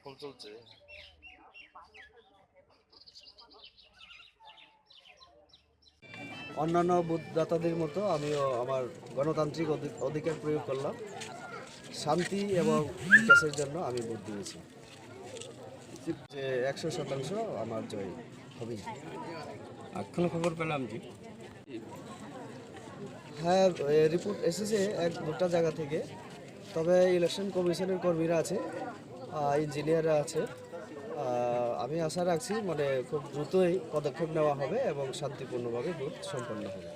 Phone চলছে অন্যান্য বুথদাতাদের মতো আমিও আমার গণতান্ত্রিক অধি- অধিকার প্রয়োগ করলাম। শান্তি এবং বিকাশের জন্য আমি ভোট দিয়েছি। যে একশো শতাংশ আমার জয় হবেই এখনও খবর পেলাম যে হ্যাঁ রিপোর্ট এসেছে এক দুটা জায়গা থেকে। তবে ইলেকশন কমিশনের কর্মীরা আছে ইঞ্জিনিয়াররা আছে। আমি আশা রাখছি মানে খুব দ্রুতই পদক্ষেপ নেওয়া হবে এবং শান্তিপূর্ণভাবে ভোট সম্পন্ন হবে।